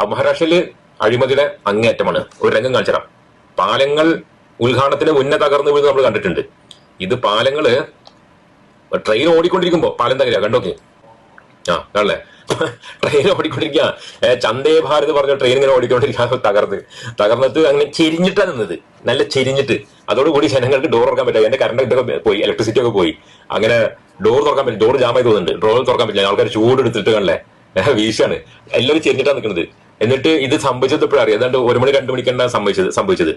അപ്പൊ മഹാരാഷ്ട്രയിൽ അഴിമതിയുടെ അങ്ങേയറ്റമാണ്. ഒരു രംഗം കാണിച്ചുതരാം. പാലങ്ങൾ ഉദ്ഘാടനത്തിന് മുന്നേ തകർന്നു വീഴുന്നത് നമ്മൾ കണ്ടിട്ടുണ്ട്. ഇത് പാലങ്ങൾ ട്രെയിൻ ഓടിക്കൊണ്ടിരിക്കുമ്പോ പാലം തകരുക കണ്ടോക്കെ? ആ കാണല്ലേ ട്രെയിൻ ഓടിക്കൊണ്ടിരിക്കുക ചന്ദേ ഭാരത് പറഞ്ഞ ട്രെയിൻ ഇങ്ങനെ ഓടിക്കൊണ്ടിരിക്കുക തകർന്ന്. തകർന്നിട്ട് അങ്ങനെ ചെരിഞ്ഞിട്ടാണ് നിന്നത്. നല്ല ചെരിഞ്ഞിട്ട്. അതോടുകൂടി ജനങ്ങൾക്ക് ഡോർ തുറക്കാൻ പറ്റില്ല. എന്റെ കറണ്ട് ഇതൊക്കെ പോയി ഇലക്ട്രിസിറ്റി ഒക്കെ പോയി. അങ്ങനെ ഡോർ തുറക്കാൻ പറ്റില്ല. ഡോർ ജാമായി തോന്നുന്നുണ്ട്. ഡോർ തുറക്കാൻ പറ്റില്ല. ആൾക്കാർ ചൂട് എടുത്തിട്ട് കാണല്ലേ വീശാണ്. എല്ലാവരും ചെരിഞ്ഞിട്ടാണ് നിൽക്കുന്നത് എന്നിട്ട് ഇത് സംഭവിച്ചത് അറിയാം. ഏതാണ്ട് ഒരു മണി രണ്ടു മണിക്കാണ് സംഭവിച്ചത് സംഭവിച്ചത്.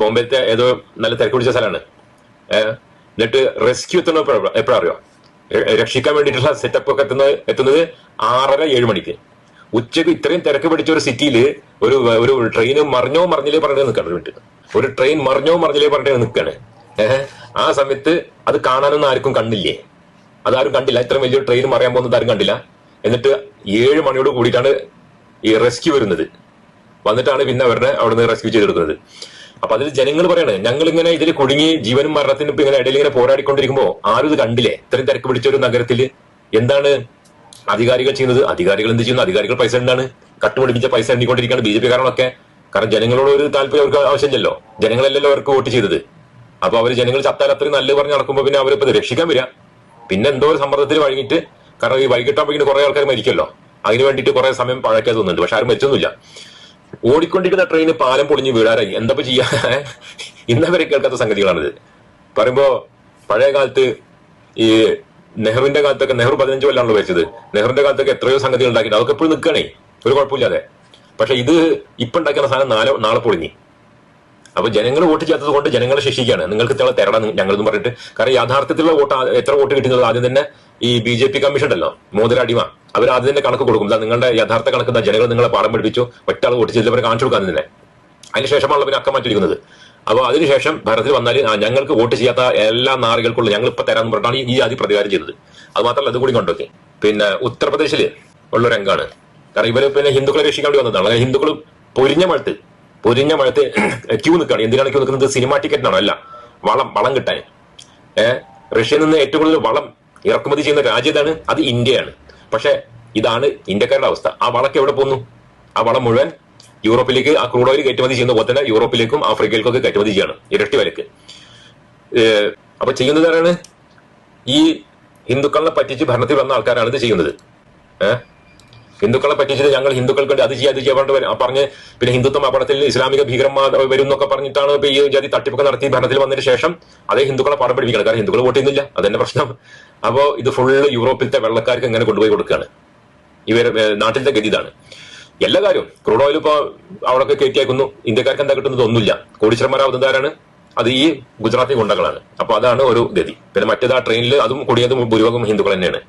ബോംബെത്തെ ഏതോ നല്ല തിരക്ക് പിടിച്ച സ്ഥലമാണ്. എന്നിട്ട് റെസ്ക്യൂ എത്തുന്ന എപ്പോഴാ അറിയോ? രക്ഷിക്കാൻ വേണ്ടിയിട്ടുള്ള സെറ്റപ്പ് ഒക്കെ എത്തുന്നത് എത്തുന്നത് ആറര ഏഴ് മണിക്ക്. ഉച്ചയ്ക്ക് ഇത്രയും തിരക്ക് പിടിച്ച ഒരു സിറ്റിയിൽ ഒരു ഒരു ട്രെയിൻ മറിഞ്ഞോ മറിഞ്ഞില്ലേ പറഞ്ഞിട്ട് നിൽക്കണം ഒരു ഒരു ട്രെയിൻ മറിഞ്ഞോ മറിഞ്ഞില്ലേ പറഞ്ഞിട്ട് നിൽക്കാണ് ആ സമയത്ത് അത് കാണാനൊന്നും ആർക്കും കണ്ടില്ലേ? അതാരും കണ്ടില്ല. ഇത്രയും വലിയൊരു ട്രെയിൻ മറിയാൻ പോകുന്നത് ആരും കണ്ടില്ല. എന്നിട്ട് ഏഴ് മണിയോട് കൂടിയിട്ടാണ് ഈ റെസ്ക്യൂ വരുന്നത്. വന്നിട്ടാണ് പിന്നെ അവരുടെ അവിടുന്ന് റെസ്ക്യൂ ചെയ്തെടുക്കുന്നത്. അപ്പൊ അതിൽ ജനങ്ങൾ പറയാണ് ഞങ്ങൾ ഇങ്ങനെ ഇതിൽ കുടുങ്ങി ജീവനും മരണത്തിനും ഇപ്പൊ ഇങ്ങനെ ഇടയിൽ ഇങ്ങനെ പോരാടിക്കൊണ്ടിരിക്കുമ്പോ ആരും ഇത് കണ്ടില്ലേ? ഇത്രയും തിരക്ക് പിടിച്ച ഒരു നഗരത്തിൽ എന്താണ് അധികാരികൾ ചെയ്യുന്നത്? അധികാരികൾ എന്ത് ചെയ്യുന്നു? അധികാരികൾ പൈസ എന്താണ്? കട്ടുപിടിപ്പിച്ച പൈസ എണ്ണിക്കൊണ്ടിരിക്കുകയാണ് ബി ജെ പി കാരണമൊക്കെ കാരണം ജനങ്ങളോട് ഒരു താല്പര്യം അവർക്ക് ആവശ്യമില്ലല്ലോ. ജനങ്ങളല്ലല്ലോ അവർക്ക് വോട്ട് ചെയ്തത്. അപ്പൊ അവർ ജനങ്ങൾ ചത്താൽ അത്രയും നല്ലത് പറഞ്ഞ് നടക്കുമ്പോൾ പിന്നെ അവരിപ്പോ രക്ഷിക്കാൻ വരിക പിന്നെ എന്തോ ഒരു സമ്മർദ്ദത്തിൽ വഴങ്ങിയിട്ട് കാരണം ഈ വൈകിട്ടാകുമ്പോൾ കുറെ ആൾക്കാർ മരിക്കല്ലോ അതിന് വേണ്ടിയിട്ട് കുറെ സമയം പഴക്കാൻ തോന്നുന്നുണ്ട്. പക്ഷെ ആരും മരിച്ചൊന്നുമില്ല. ഓടിക്കൊണ്ടിരിക്കുന്ന ട്രെയിന് പാലം പൊളിഞ്ഞ് വീഴാറായി. എന്താ ചെയ്യാ? ഇന്നവരെ കേൾക്കാത്ത സംഗതികളാണിത്. പറയുമ്പോ പഴയ കാലത്ത് ഈ നെഹ്റുവിന്റെ കാലത്തൊക്കെ നെഹ്റു പതിനഞ്ച് കൊല്ലാണല്ലോ വെച്ചത് നെഹ്റുവിന്റെ കാലത്തൊക്കെ എത്രയോ സംഗതികൾ ഉണ്ടാക്കിയിട്ട് അതൊക്കെ എപ്പോഴും നിൽക്കണേ ഒരു കുഴപ്പമില്ലാതെ. പക്ഷെ ഇത് ഇപ്പൊ ഉണ്ടാക്കുന്ന സാധനം നാളെ നാളെ പൊളിഞ്ഞി. അപ്പൊ ജനങ്ങൾ വോട്ട് ചെയ്യാത്തത് കൊണ്ട് ജനങ്ങളെ ശിക്ഷിക്കുകയാണ്. നിങ്ങൾക്ക് ഇത്ര തരണം ഞങ്ങളെന്ന് പറഞ്ഞിട്ട്. കാരണം യാഥാർത്ഥ്യത്തിലുള്ള വോട്ട് എത്ര വോട്ട് കിട്ടുന്നത് ആദ്യം തന്നെ ഈ ബി ജെ പി കമ്മീഷൻ ഉണ്ടല്ലോ മോദിര അടിമ. അവർ ആദ്യം തന്നെ കണക്ക് കൊടുക്കും. നിങ്ങളുടെ യഥാർത്ഥ കണക്ക് എന്താ ജനങ്ങൾ നിങ്ങളെ പാഠം പഠിപ്പിച്ചു ഒറ്റ ആൾ വോട്ട് ചെയ്തവരെ കാണിച്ചു കൊടുക്കാൻ തന്നെ. അതിനുശേഷമാണല്ലോ പിന്നെ അക്കം മാറ്റിയിരിക്കുന്നത്. അപ്പോൾ അതിനുശേഷം ഭരണത്തിൽ വന്നാൽ ഞങ്ങൾക്ക് വോട്ട് ചെയ്യാത്ത എല്ലാ നാറികൾക്കുള്ള ഞങ്ങൾ ഇപ്പൊ തരാന്ന് പറഞ്ഞിട്ടാണ് ഈ ആദ്യം പ്രതികാരം ചെയ്തത്. അത് മാത്രമല്ല അതും കൂടി കൊണ്ടോക്കെ പിന്നെ ഉത്തർപ്രദേശിൽ ഉള്ള രംഗാണ്. കാരണം ഇവർ പിന്നെ ഹിന്ദുക്കളെ രക്ഷിക്കാൻ വേണ്ടി വന്നതാണ്. ഹിന്ദുക്കൾ പൊരിഞ്ഞ മഴത്ത് പൊരിഞ്ഞ മഴത്ത് ക്യൂ നിൽക്കുകയാണ് എന്തിനാണ് ക്യൂ നിൽക്കുന്നത് സിനിമ ടിക്കറ്റിനാണോ. അല്ല വളം വളം കിട്ടാൻ ഏഹ് റഷ്യയിൽ നിന്ന് ഏറ്റവും കൂടുതൽ വളം ഇറക്കുമതി ചെയ്യുന്ന രാജ്യം ഏതാണ് അത് ഇന്ത്യയാണ്. പക്ഷെ ഇതാണ് ഇന്ത്യക്കാരുടെ അവസ്ഥ. ആ വളക്ക് എവിടെ പോകുന്നു ആ വളം മുഴുവൻ യൂറോപ്പിലേക്ക് ആ ക്രൂഡ് ഓയിൽ കയറ്റുമതി ചെയ്യുന്ന പോലെ തന്നെ യൂറോപ്പിലേക്കും ആഫ്രിക്കയിലേക്കും ഒക്കെ കയറ്റുമതി ചെയ്യണം ഇരട്ടി വിലക്ക് അപ്പൊ ചെയ്യുന്നത് ആരാണ്? ഈ ഹിന്ദുക്കളെ പറ്റിച്ച് ഭരണത്തിൽ വന്ന ആൾക്കാരാണ് ഇത് ചെയ്യുന്നത്. ഏഹ് ഹിന്ദുക്കളെ പറ്റിച്ചിട്ട് ഞങ്ങൾ ഹിന്ദുക്കൾക്ക് വേണ്ടി അത് ചെയ്യാം അത് ചെയ്യാൻ വരും. പറഞ്ഞ് പിന്നെ ഹിന്ദുത്വം അപകടത്തിൽ ഇസ്ലാമിക ഭീകരമാ വരും എന്നൊക്കെ പറഞ്ഞിട്ടാണ് ഇപ്പൊ ഈ ജാതി തട്ടിപ്പൊക്കെ നടത്തി ഭരണത്തിൽ വന്നതിന് ശേഷം അതേ ഹിന്ദുക്കളെ പാഠം പഠിപ്പിക്കണം കാരണം ഹിന്ദുക്കൾ വോട്ട് ചെയ്യുന്നില്ല. അതന്നെ പ്രശ്നം. അപ്പോ ഇത് ഫുള്ള് യൂറോപ്പിലത്തെ വെള്ളക്കാർക്ക് എങ്ങനെ കൊണ്ടുപോയി കൊടുക്കുകയാണ്. ഇവർ നാട്ടിലത്തെ ഗതി ഇതാണ് എല്ലാ കാര്യവും. ക്രൂഡ് ഓയിൽ ഇപ്പൊ അവിടെയൊക്കെ കയറ്റി അയക്കുന്നു ഇന്ത്യക്കാർക്ക് എന്താ കിട്ടുന്നത് ഒന്നുമില്ല. കോടീശ്വരന്മാരാവുന്നത് ആരാണ് അത് ഈ ഗുജറാത്തി ഗുണ്ടകളാണ്. അപ്പൊ അതാണ് ഒരു ഗതി. പിന്നെ മറ്റേത് ആ ട്രെയിനിൽ അതും കൂടിയതും ഭൂരിഭാഗം ഹിന്ദുക്കൾ തന്നെയാണ്.